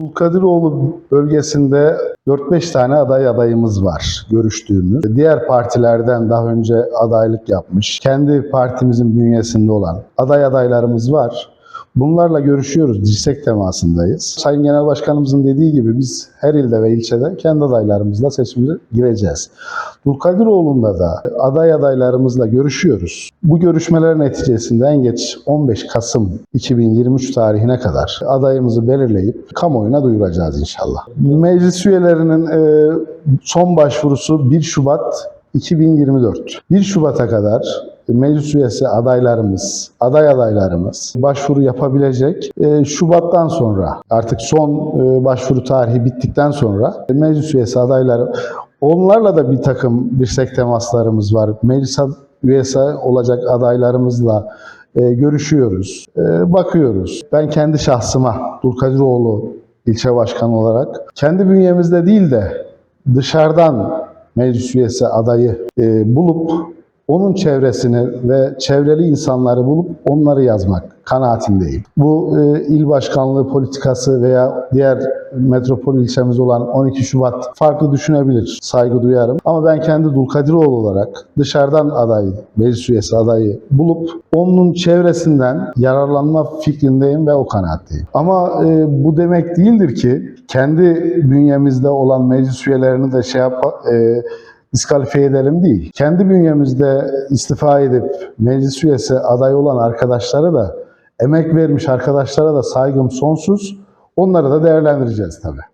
Dulkadiroğlu bölgesinde 4-5 tane aday adayımız var görüştüğümüz. Diğer partilerden daha önce adaylık yapmış, kendi partimizin bünyesinde olan aday adaylarımız var. Bunlarla görüşüyoruz, dirsek temasındayız. Sayın Genel Başkanımızın dediği gibi biz her ilde ve ilçede kendi adaylarımızla seçime gireceğiz. Dulkadiroğlu'nda da aday adaylarımızla görüşüyoruz. Bu görüşmeler neticesinde en geç 15 Kasım 2023 tarihine kadar adayımızı belirleyip kamuoyuna duyuracağız inşallah. Meclis üyelerinin e, son başvurusu 1 Şubat 2024. 1 Şubat'a kadar meclis üyesi adaylarımız, aday adaylarımız başvuru yapabilecek. E, Şubat'tan sonra artık son e, başvuru tarihi bittikten sonra meclis üyesi adayları onlarla da bir takım dirsek temaslarımız var. Meclis üyesi olacak adaylarımızla e, görüşüyoruz, bakıyoruz. Ben kendi şahsıma Dulkadiroğlu ilçe başkanı olarak kendi bünyemizde değil de dışarıdan meclis üyesi adayı e, bulup onun çevresini ve çevreli insanları bulup onları yazmak kanaatindeyim. Bu e, il başkanlığı politikası veya diğer metropol ilçemiz olan 12 Şubat farklı düşünebilir. Saygı duyarım. Ama ben kendi Dulkadiroğlu olarak dışarıdan aday, meclis üyesi adayı bulup onun çevresinden yararlanma fikrindeyim ve o kanaatteyim. Ama e, bu demek değildir ki kendi bünyemizde olan meclis üyelerini de şey yap, e, diskalifiye edelim değil. Kendi bünyemizde istifa edip meclis üyesi aday olan arkadaşları da emek vermiş arkadaşlara da saygım sonsuz. Onları da değerlendireceğiz tabii.